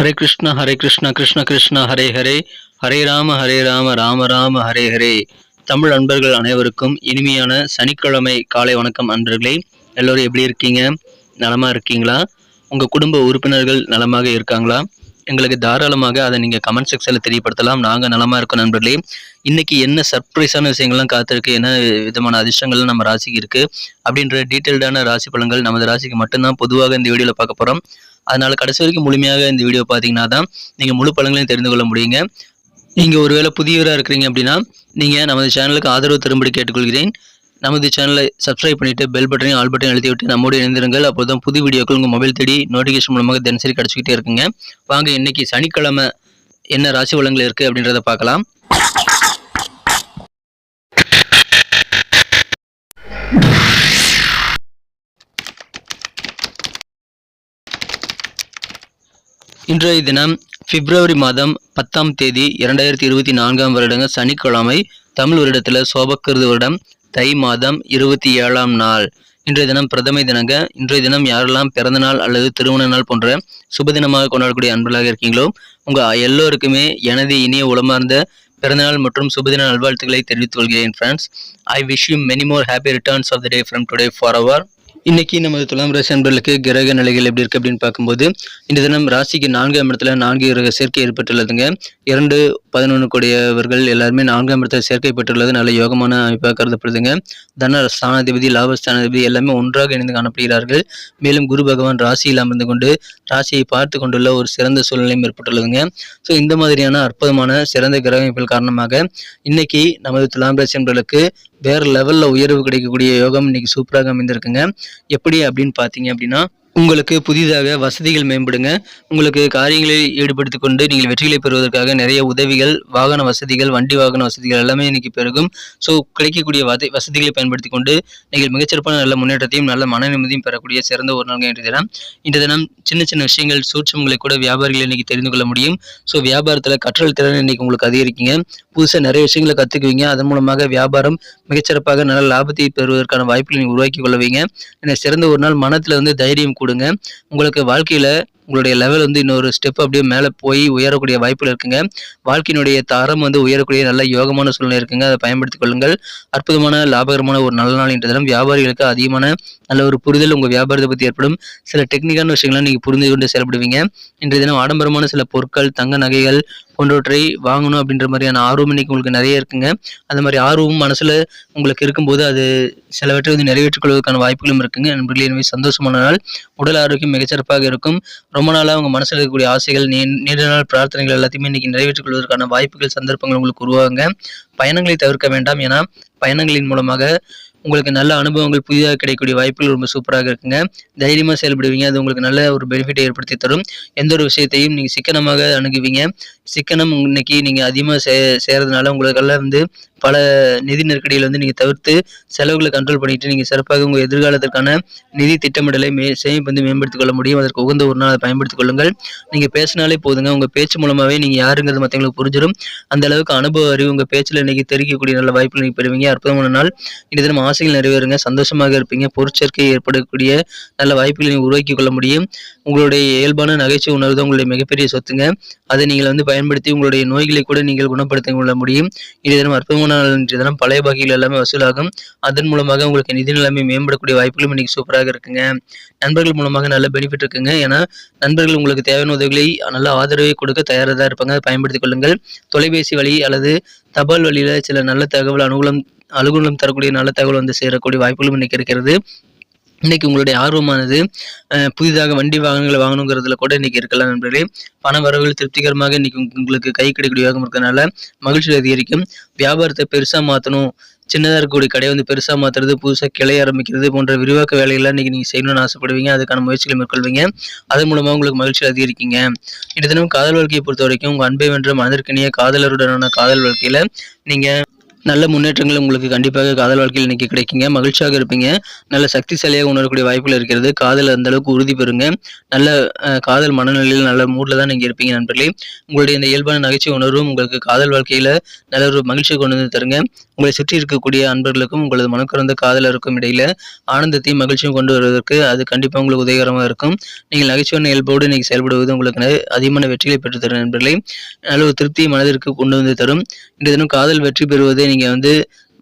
ஹரே கிருஷ்ணா ஹரே கிருஷ்ணா கிருஷ்ண கிருஷ்ணா ஹரே ஹரே. ஹரே ராம ஹரே ராம ராம ராம ஹரே ஹரே. தமிழ் அன்பர்கள் அனைவருக்கும் இனிமையான சனிக்கிழமை காலை வணக்கம் அன்பர்களே. எல்லோரும் எப்படி இருக்கீங்க? நலமா இருக்கீங்களா? உங்க குடும்ப உறுப்பினர்கள் நலமாக இருக்காங்களா? எங்களுக்கு தாராளமாக அதை நீங்கள் கமெண்ட் செக்ஷனில் தெரியப்படுத்தலாம். நாங்கள் நலமாக இருக்கோம் நண்பர்களே. இன்னைக்கு என்ன சர்ப்ரைஸான விஷயங்கள்லாம் காத்திருக்கு? என்ன விதமான அதிர்ஷ்டங்கள்லாம் நம்ம ராசிக்கு இருக்குது அப்படின்ற டீட்டெயில்டான ராசி பலன்கள் நமது ராசிக்கு மட்டும்தான் பொதுவாக இந்த வீடியோவில் பார்க்க போகிறோம் அதனால் கடைசி வரைக்கும் முழுமையாக இந்த வீடியோ பார்த்தீங்கன்னா தான் நீங்கள் முழு பழங்களையும் தெரிந்து கொள்ள முடியுங்க. நீங்கள் ஒருவேளை புதியவராக இருக்கிறீங்க அப்படின்னா நீங்கள் நமது சேனலுக்கு ஆதரவு தரும்படி கேட்டுக்கொள்கிறேன். நமது சேனலை சப்ஸ்கிரைப் பண்ணிட்டு பெல் பட்டனையும் ஆல் பட்டனையும் அழுத்தி விட்டு நம்மோடு இணைந்திருங்கள். அப்போதான் புது வீடியோக்கள் உங்கள் மொபைல் தேடி நோட்டிஃபிகேஷன் மூலமாக தினசரி கிடச்சிக்கிட்டே இருக்குங்க. வாங்க இன்னைக்கு சனிக்கிழமை என்ன ராசி வளங்கள் இருக்குது அப்படின்றத பார்க்கலாம். இன்றைய தினம் பிப்ரவரி மாதம் பத்தாம் தேதி இரண்டாயிரத்தி இருபத்தி நான்காம் வருடங்க சனிக்கிழமை தமிழ் வருடத்தில் சோபக்கிருது வருடம் தை மாதம் இருபத்தி ஏழாம் நாள். இன்றைய தினம் பிரதமை தினங்க இன்றைய தினம் யாரெல்லாம் பிறந்த நாள் அல்லது திருமண நாள் போன்ற சுப தினமாக கொண்டாடக்கூடிய அன்பர்களாக இருக்கீங்களோ உங்க எல்லோருக்குமே எனது இனிய உளமார்ந்த பிறந்தநாள் மற்றும் சுபதின நல்வாழ்த்துக்களை தெரிவித்துக் கொள்கிறேன் friends I wish you many more happy returns of the day from today for our இன்னைக்கு நமது துலாம் ராசி அன்பர்களுக்கு கிரக நிலைகள் எப்படி இருக்கு அப்படின்னு பார்க்கும்போது இந்த தினம் ராசிக்கு நான்காம் இடத்துல நான்கு கிரக சேர்க்கை ஏற்பட்டுள்ளதுங்க. இரண்டு பதினொன்று கூடியவர்கள் எல்லாருமே நான்காம் இடத்துல சேர்க்கை பெற்றுள்ளது. நல்ல யோகமான அமைப்பாக கருதப்படுதுங்க. தன ஸ்தானாதிபதி லாபஸ்தானாதிபதி எல்லாமே ஒன்றாக இணைந்து காணப்படுகிறார்கள். மேலும் குரு பகவான் ராசியில் அமர்ந்து கொண்டு ராசியை பார்த்து கொண்டுள்ள ஒரு சிறந்த சூழ்நிலையும் ஏற்பட்டுள்ளதுங்க. ஸோ இந்த மாதிரியான அற்புதமான சிறந்த கிரக அமைப்புகள் காரணமாக இன்னைக்கு நமது துலாம் ராசி அன்பர்களுக்கு வேற லெவல்ல உயர்வு கிடைக்கக்கூடிய யோகம் இன்னைக்கு சூப்பராக அமைந்திருக்குங்க. எப்படி அப்படின்னு பார்த்தீங்க அப்படின்னா உங்களுக்கு புதிதாக வசதிகள் மேம்படுங்க. உங்களுக்கு காரியங்களில் ஈடுபடுத்தி கொண்டு நீங்கள் வெற்றிகளை பெறுவதற்காக நிறைய உதவிகள் வாகன வசதிகள் வண்டி வாகன வசதிகள் எல்லாமே இன்னைக்கு பெருகும். ஸோ கிடைக்கக்கூடிய வதை வசதிகளை பயன்படுத்தி கொண்டு நீங்கள் மிகச்சிறப்பான நல்ல முன்னேற்றத்தையும் நல்ல மன நிம்மதியும் பெறக்கூடிய சிறந்த ஒரு நாள் இன்றைய தினம். இன்றைய தினம் சின்ன சின்ன விஷயங்கள் சூட்சங்களை கூட வியாபாரிகள் இன்னைக்கு தெரிந்து கொள்ள முடியும். ஸோ வியாபாரத்தில் கற்றல் திறன் இன்னைக்கு உங்களுக்கு அதிகரிக்குங்க. புதுசாக நிறைய விஷயங்களை கற்றுக்குவீங்க அதன் மூலமாக வியாபாரம் மிகச்சிறப்பாக நல்ல லாபத்தை பெறுவதற்கான வாய்ப்புகளை நீங்கள் உருவாக்கி கொள்வீங்க சிறந்த ஒரு நாள் மனத்தில் வந்து தைரியம் கொடுங்க. உங்களுக்கு வாழ்க்கையில் உங்களுடைய லெவல் வந்து இன்னொரு ஸ்டெப் அப்படியே மேலே போய் உயரக்கூடிய வாய்ப்புகள் இருக்குங்க. வாழ்க்கையினுடைய தரம் வந்து உயரக்கூடிய நல்ல யோகமான சூழ்நிலை இருக்குங்க. அதை பயன்படுத்திக் கொள்ளுங்கள். அற்புதமான லாபகரமான ஒரு நல்ல நாள் என்ற தினம். வியாபாரிகளுக்கு அதிகமான நல்ல ஒரு புரிதல் உங்கள் வியாபாரத்தை பற்றி ஏற்படும். சில டெக்னிக்கான விஷயங்களை நீங்கள் புரிந்து கொண்டு செயல்படுவீங்க. இன்றைய தினம் ஆடம்பரமான சில பொருட்கள் தங்க நகைகள் போன்றவற்றை வாங்கணும் அப்படின்ற மாதிரியான ஆர்வம் இன்னைக்கு உங்களுக்கு நிறைய இருக்குங்க. அந்த மாதிரி ஆர்வம் மனசில் உங்களுக்கு இருக்கும்போது அது சிலவற்றை வந்து நிறைவேற்றிக் கொள்வதற்கான வாய்ப்புகளும் இருக்குங்க. நண்பர்களே எனவே சந்தோஷமான நாள். உடல் ஆரோக்கியம் மிகச்சிறப்பாக இருக்கும். ரொம்ப நாளாக உங்கள் மனசில் இருக்கக்கூடிய ஆசைகள் நீ நீண்ட நாள் பிரார்த்தனைகள் எல்லாத்தையுமே இன்னைக்கு நிறைவேற்றிக் கொள்வதற்கான வாய்ப்புகள் சந்தர்ப்பங்கள் உங்களுக்கு உருவாங்க பயணங்களை தவிர்க்க வேண்டாம். ஏன்னா பயணங்களின் மூலமாக உங்களுக்கு நல்ல அனுபவங்கள் புதிதாக கிடைக்கக்கூடிய வாய்ப்புகள் ரொம்ப சூப்பராக இருக்குங்க. தைரியமாக செயல்படுவீங்க. அது உங்களுக்கு நல்ல ஒரு பெனிஃபிட்டை ஏற்படுத்தி தரும். எந்த ஒரு விஷயத்தையும் நீங்கள் சிக்கனமாக அணுகுவீங்க. சிக்கனம் இன்னைக்கு நீங்கள் அதிகமாக சே செய்கிறதுனால உங்களுக்கெல்லாம் வந்து பல நிதி நெருக்கடியில் வந்து நீங்கள் தவிர்த்து செலவுகளை கண்ட்ரோல் பண்ணிட்டு நீங்கள் சிறப்பாக உங்கள் எதிர்காலத்திற்கான நிதி திட்டமிடலை மே சேமிப்பு வந்து மேம்படுத்திக் கொள்ள முடியும். அதற்கு உகந்த ஒரு நாள் அதை பயன்படுத்திக் கொள்ளுங்கள். நீங்கள் பேசினாலே போதுங்க. உங்கள் பேச்சு மூலமாகவே நீங்கள் யாருங்கிறது மற்றவங்களுக்கு புரிஞ்சிடும் அந்த அளவுக்கு அனுபவ அறிவு உங்கள் பேச்சில் இன்னைக்கு தெரிவிக்கக்கூடிய நல்ல வாய்ப்புகள் நீங்கள் பெறுவீங்க. அற்புதமான நாள். இந்த தினம் ஆசைகள் நிறைவேறுங்க. சந்தோஷமாக இருப்பீங்க. பொருட்சேர்க்கை ஏற்படக்கூடிய நல்ல வாய்ப்புகளை உருவாக்கி கொள்ள முடியும். உங்களுடைய இயல்பான நகைச்சுவை உணர்வு தான் உங்களுடைய மிகப்பெரிய சொத்துங்க. அதை நீங்கள் வந்து பயன்படுத்தி உங்களுடைய நோய்களை கூட நீங்கள் குணப்படுத்திக் கொள்ள முடியும். இது தினம் அற்புதமான நாள். இன்றைய தினம் பழைய பாக்கிகள் எல்லாமே வசூலாகும். அதன் மூலமாக உங்களுக்கு நிதி நிலைமை மேம்படக்கூடிய வாய்ப்புகளும் இன்னைக்கு சூப்பராக இருக்குங்க. நண்பர்கள் மூலமாக நல்ல பெனிஃபிட் இருக்குங்க. ஏன்னா நண்பர்கள் உங்களுக்கு தேவையான உதவிகளை நல்ல ஆதரவை கொடுக்க தயாராக தான் இருப்பாங்க. அதை பயன்படுத்திக் கொள்ளுங்கள். தொலைபேசி வழி அல்லது தபால் வழியில் சில நல்ல தகவல் அனுகூலம் அலுவலகம் தரக்கூடிய நல்ல தகவல் வந்து சேரக்கூடிய வாய்ப்புகளும் இன்னைக்கு இருக்கிறது. இன்னைக்கு உங்களுடைய ஆர்வமானது புதிதாக வண்டி வாகனங்களை வாங்கணுங்கிறதுல கூட இன்னைக்கு இருக்கலாம் நண்பர்களே. பண வரவுகள் திருப்திகரமாக இன்னைக்கு உங்களுக்கு கை கிடைக்கக்கூடிய யோகம் இருக்கிறதுனால மகிழ்ச்சி அதிகரிக்கும். வியாபாரத்தை பெருசாக மாற்றணும் சின்னதாக இருக்கக்கூடிய கடையை வந்து பெருசாக மாற்றுறது புதுசாக கிளை ஆரம்பிக்கிறது போன்ற விரிவாக்க வேலைகள்லாம் இன்றைக்கி நீங்கள் செய்யணும்னு ஆசைப்படுவீங்க. அதுக்கான முயற்சிகளை மேற்கொள்வீங்க. அதன் மூலமாக உங்களுக்கு மகிழ்ச்சி அதிகரிக்கீங்க. இந்த தினம் காதல் வாழ்க்கையை பொறுத்த வரைக்கும் உங்கள் அன்பை வென்ற மனதிற்கினிய காதலருடனான காதல் வாழ்க்கையில் நீங்கள் நல்ல முன்னேற்றங்கள் உங்களுக்கு கண்டிப்பாக காதல் வாழ்க்கையில் இன்னைக்கு கிடைக்குங்க. மகிழ்ச்சியாக இருப்பீங்க. நல்ல சக்திசாலியாக உணரக்கூடிய வாய்ப்புகள் இருக்கிறது. காதல் அந்த அளவுக்கு உறுதி பெறுங்க. நல்ல காதல் மனநிலையில் நல்ல மூடில் தான் நீங்கள் இருப்பீங்க நண்பர்களே. உங்களுடைய இந்த இயல்பான நகைச்சுவை உணர்வும் உங்களுக்கு காதல் வாழ்க்கையில் நல்ல ஒரு மகிழ்ச்சியை கொண்டு வந்து தருங்க. உங்களை சுற்றி இருக்கக்கூடிய அன்பர்களுக்கும் உங்களது மனக்கறந்த காதலருக்கும் இடையில ஆனந்தத்தையும் மகிழ்ச்சியும் கொண்டு வருவதற்கு அது கண்டிப்பாக உங்களுக்கு உதவிகரமாக இருக்கும். நீங்கள் நகைச்சுவான இயல்போடு இன்னைக்கு செயல்படுவது உங்களுக்கு ந- அதிகமான வெற்றிகளை பெற்று தரும் நண்பர்களே. நல்ல ஒரு திருப்தியை மனதிற்கு கொண்டு வந்து தரும். இன்றைய தினம் காதல் வெற்றி பெறுவதை நீங்கள் வந்து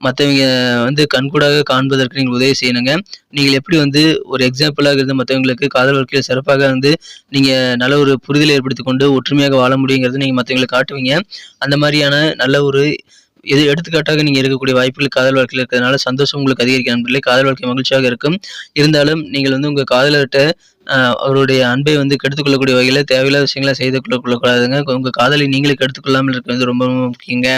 மற்றவங்க வந்து கண்கூடாக காண்பதற்கு நீங்கள் உதவி செய்யணுங்க. நீங்கள் எப்படி வந்து ஒரு எக்ஸாம்பிளாக இருந்து மற்றவங்களுக்கு காதல் வாழ்க்கையில் சிறப்பாக வந்து நீங்கள் நல்ல ஒரு புரிதலை ஏற்படுத்தி கொண்டு ஒற்றுமையாக வாழ முடியுங்கிறது நீங்கள் மற்றவங்களுக்கு காட்டுவீங்க. அந்த மாதிரியான நல்ல ஒரு எது எடுத்துக்காட்டாக நீங்கள் இருக்கக்கூடிய வாய்ப்புகள் காதல் வாழ்க்கையில் இருக்கிறதுனால சந்தோஷம் உங்களுக்கு அதிகரிக்க நண்பர்களே. காதல் வாழ்க்கை மகிழ்ச்சியாக இருக்கும். இருந்தாலும் நீங்கள் வந்து உங்கள் காதலர்கிட்ட அவருடைய அன்பை வந்து கெடுத்துக்கொள்ளக்கூடிய வகையில் தேவையில்லாத விஷயங்களை செய்து கொள்ளக்கூடாதுங்க. உங்கள் காதலை நீங்களே கெடுத்துக்கொள்ளாமல் இருக்கிறது ரொம்ப ரொம்ப முக்கியங்க.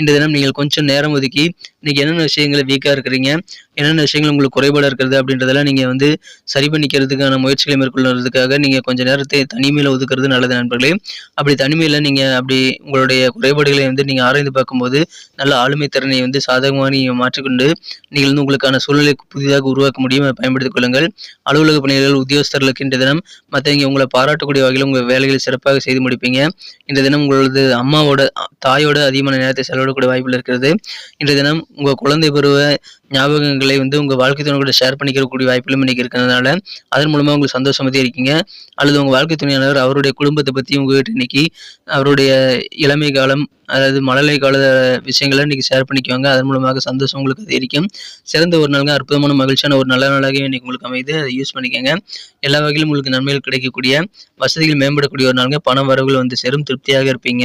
இன்றைய தினம் நீங்கள் கொஞ்சம் நேரம் ஒதுக்கி இன்னைக்கு என்னென்ன விஷயங்களை வீக்காக இருக்கிறீங்க என்னென்ன விஷயங்கள் உங்களுக்கு குறைபாடாக இருக்கிறது அப்படின்றதெல்லாம் நீங்கள் வந்து சரி பண்ணிக்கிறதுக்கான முயற்சிகளை மேற்கொள்ளுறதுக்காக நீங்கள் கொஞ்சம் நேரத்தை தனிமையில் ஒதுக்குறது நல்லது நண்பர்களே. அப்படி தனிமையில் நீங்கள் அப்படி உங்களுடைய குறைபாடுகளை வந்து நீங்கள் ஆராய்ந்து பார்க்கும்போது நல்ல ஆளுமை திறனை வந்து சாதகமாக நீங்கள் மாற்றிக்கொண்டு நீங்கள் வந்து உங்களுக்கான சூழ்நிலை புதிதாக உருவாக்க முடியும். பயன்படுத்திக் கொள்ளுங்கள். அலுவலக பணிகள் உத்தியோகஸ்தர்களுக்கு இன்றைய தினம் மற்றவங்க உங்களை பாராட்டக்கூடிய வகையில் உங்கள் வேலைகளை சிறப்பாக செய்து முடிப்பீங்க. இன்றைய தினம் உங்களது அம்மாவோட தாயோட அதிகமான நேரத்தை செலவிடக்கூடிய வாய்ப்புகள் இருக்கிறது. இன்றைய தினம் உங்கள் குழந்தை பருவ ஞாபகங்களை வந்து உங்கள் வாழ்க்கை துணை கூட ஷேர் பண்ணிக்கிறக்கூடிய வாய்ப்புகளும் இன்றைக்கி இருக்கிறதுனால அதன் மூலமாக உங்களுக்கு சந்தோஷமாக இருக்கீங்க. அல்லது உங்கள் வாழ்க்கை துணையானவர் அவருடைய குடும்பத்தை பற்றி உங்ககிட்ட இன்னைக்கு அவருடைய இளமை காலம் அதாவது மழலை கால விஷயங்களை இன்றைக்கி ஷேர் பண்ணிக்குவாங்க. அதன் மூலமாக சந்தோஷம் உங்களுக்கு அதிகரிக்கும். சிறந்த ஒரு நாளுங்க அற்புதமான மகிழ்ச்சியான ஒரு நல்ல நாளாகவே இன்றைக்கி உங்களுக்கு அமைது. அதை யூஸ் பண்ணிக்கோங்க. எல்லா வகையிலும் உங்களுக்கு நன்மைகள் கிடைக்கக்கூடிய வசதிகள் மேம்படக்கூடிய ஒரு நாளுங்க. பண வரவுகள் வந்து சேரும். திருப்தியாக இருப்பீங்க.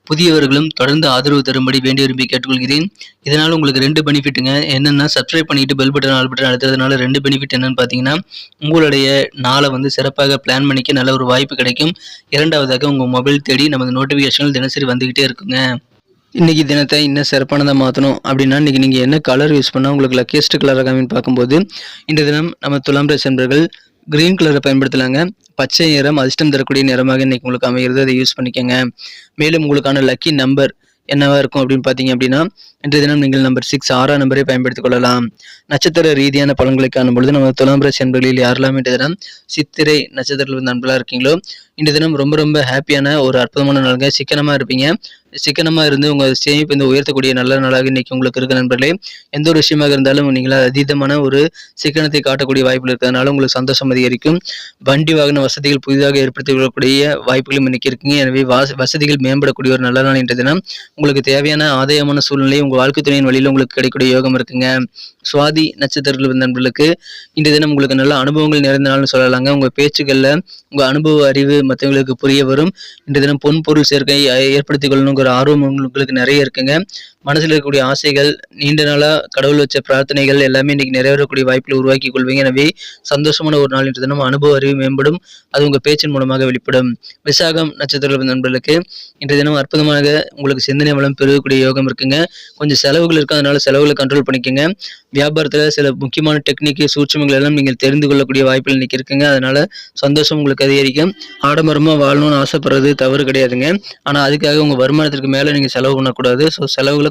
புதியவர்களும் தொடர்ந்து ஆதரவு தரும்படி வேண்டி விரும்பி கேட்டுக்கொள்கிறேன். இதனால் உங்களுக்கு ரெண்டு பெனிஃபிட்டுங்க என்னென்னா சப்ஸ்கிரைப் பண்ணிட்டு பெல் பட்டன் ஆல் பட்டன் அழுத்துறதுனால ரெண்டு பெனிஃபிட் என்னன்னு பார்த்தீங்கன்னா உங்களுடைய நாளை வந்து சிறப்பாக பிளான் பண்ணிக்க நல்ல ஒரு வாய்ப்பு கிடைக்கும். இரண்டாவதாக உங்கள் மொபைல் தேடி நமது நோட்டிஃபிகேஷன்கள் தினசரி வந்துக்கிட்டே இருக்குங்க. இன்னைக்கு தினத்தை இன்னும் சிறப்பானதாக மாற்றணும் அப்படின்னா இன்றைக்கி நீங்கள் என்ன கலர் யூஸ் பண்ணால் உங்களுக்கு லக்கியஸ்ட் கலராக காமின்னு பார்க்கும்போது இந்த தினம் நம்ம துலாம் ராசி கிரீன் கலரை பயன்படுத்தலாங்க. பச்சை நிறம் அதிர்ஷ்டம் தரக்கூடிய நிறமாக இன்றைக்கி உங்களுக்கு அமைகிறது. அதை யூஸ் பண்ணிக்கோங்க. மேலும் உங்களுக்கான லக்கி நம்பர் என்னவா இருக்கும் அப்படின்னு பார்த்தீங்க அப்படின்னா இன்றைய தினம் நீங்கள் நம்பர் சிக்ஸ் ஆறாம் நம்பரை பயன்படுத்திக் கொள்ளலாம். நட்சத்திர ரீதியான பலன்களை காணும் பொழுது நம்ம துலாம் ராசி என்பர்களில் யாரெல்லாம் இன்றைய தினம் சித்திரை நட்சத்திரத்தில் வந்து நண்பர்களாக இருக்கீங்களோ இன்றைய தினம் ரொம்ப ரொம்ப ஹாப்பியான ஒரு அற்புதமான நாளுங்க. சிக்கனமாக இருப்பீங்க. சிக்கனமாக இருந்து உங்கள் சேமிப்பு வந்து உயர்த்தக்கூடிய நல்ல நாளாக இன்னைக்கு உங்களுக்கு இருக்க நண்பர்களே. எந்த ஒரு விஷயமாக இருந்தாலும் நீங்கள் அதீதமான ஒரு சிக்கனத்தை காட்டக்கூடிய வாய்ப்புகள் இருக்கிறதுனால உங்களுக்கு சந்தோஷம் அதிகரிக்கும். வண்டி வாகன வசதிகள் புதிதாக ஏற்படுத்தி கொள்ளக்கூடிய வாய்ப்புகளும் இன்னைக்கு இருக்குங்க. எனவே வசதிகள் மேம்படக்கூடிய ஒரு நல்ல நாள் இன்றைய தினம். உங்களுக்கு தேவையான ஆதாயமான சூழ்நிலை உங்கள் வாழ்க்கை துணையின் வழியில் உங்களுக்கு கிடைக்கக்கூடிய யோகம் இருக்குங்க. சுவாதி நட்சத்திரத்தில் வந்த நண்பர்களுக்கு இந்த தினம் உங்களுக்கு நல்ல அனுபவங்கள் நிறைந்த நாள்னு சொல்லலாங்க. உங்கள் பேச்சுகளில் உங்கள் அனுபவ அறிவு மற்றவங்களுக்கு புரிய வரும். இந்த தினம் பொன் பொருள் சேர்க்கை ஏற்படுத்திக் கொள்ளணுங்கிற ஆர்வம் உங்களுக்கு நிறைய இருக்குங்க. மனசில் இருக்கக்கூடிய ஆசைகள் நீண்ட நாளாக கடவுள் வச்ச பிரார்த்தனைகள் எல்லாமே இன்னைக்கு நிறைவேறக்கூடிய வாய்ப்புகளை உருவாக்கி கொள்வீங்க. எனவே சந்தோஷமான ஒரு நாள் இன்று தினம். அனுபவ அறிவு மேம்படும். அது உங்கள் பேச்சின் மூலமாக வெளிப்படும். விசாகம் நட்சத்திர நண்பர்களுக்கு இன்றைய தினம் அற்புதமாக உங்களுக்கு சிந்தனை வளம் பெருகக்கூடிய யோகம் இருக்குங்க. கொஞ்சம் செலவுகள் இருக்கு. அதனால செலவுகளை கண்ட்ரோல் பண்ணிக்கோங்க. வியாபாரத்தில் சில முக்கியமான டெக்னிக் சூட்சமங்கள் எல்லாம் நீங்கள் தெரிந்து கொள்ளக்கூடிய வாய்ப்புகள் இன்னைக்கு இருக்குங்க. அதனால சந்தோஷம் உங்களுக்கு அதிகரிக்கும். ஆடம்பரமாக வாழணும்னு ஆசைப்படுறது தவறு கிடையாதுங்க. ஆனால் அதுக்காக உங்கள் வருமானத்திற்கு மேலே நீங்கள் செலவு பண்ணக்கூடாது. ஸோ செலவுகளை